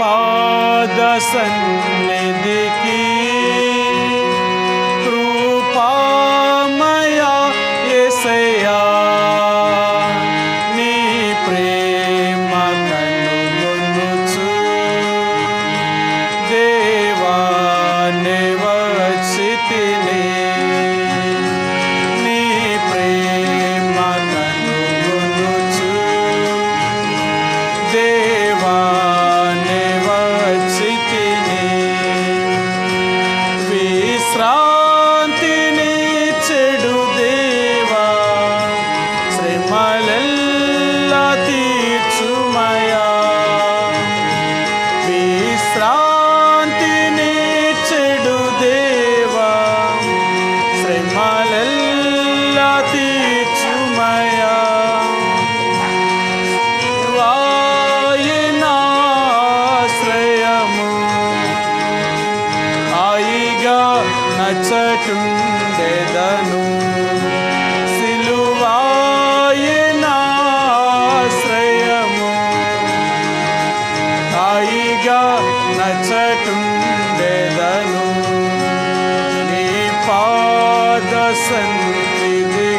पाद सन्निधि ముచ్చటుండెదను సిలువాయనాశ్రయము. హాయిగా నచ్చటుండెదను నీ పాద సన్నిధి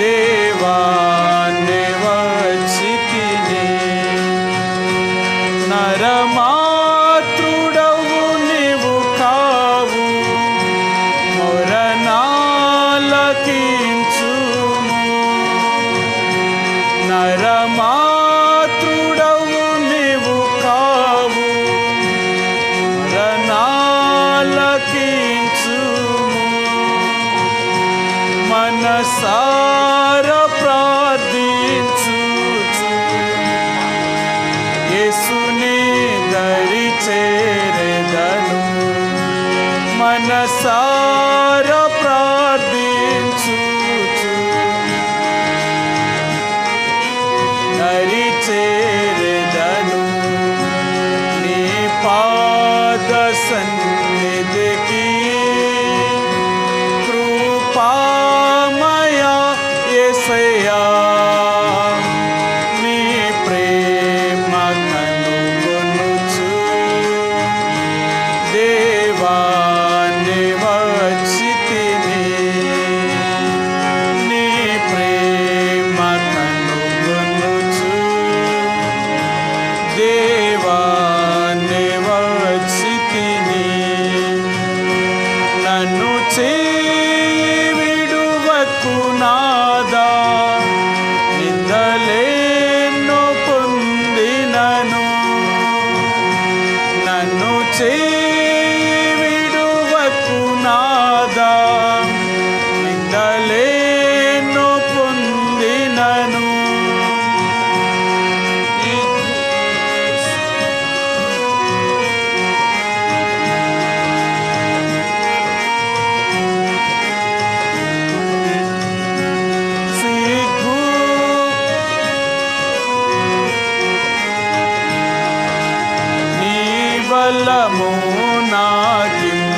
દેવા. Sí. कलमो नाजिम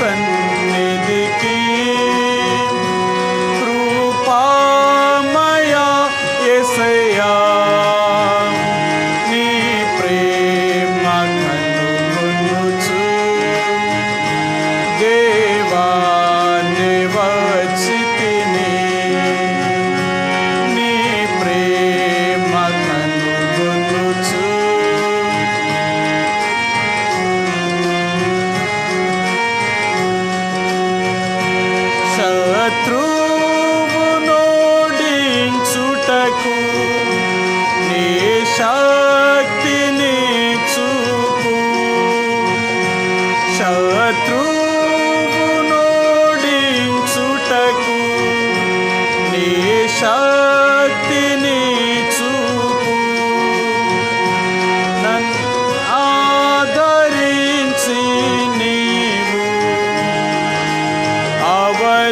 పాద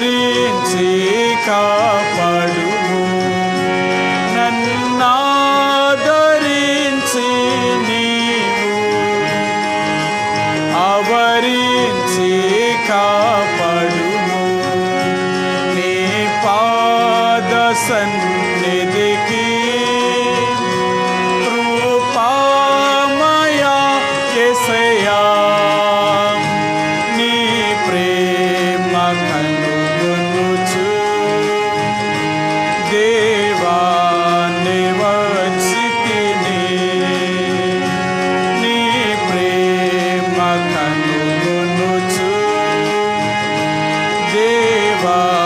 ధరించి కాపాడు. menuju Dewa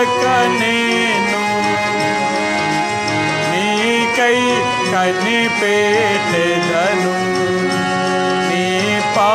లేక నేను నీకై కనిపెట్టెదను. నీ పా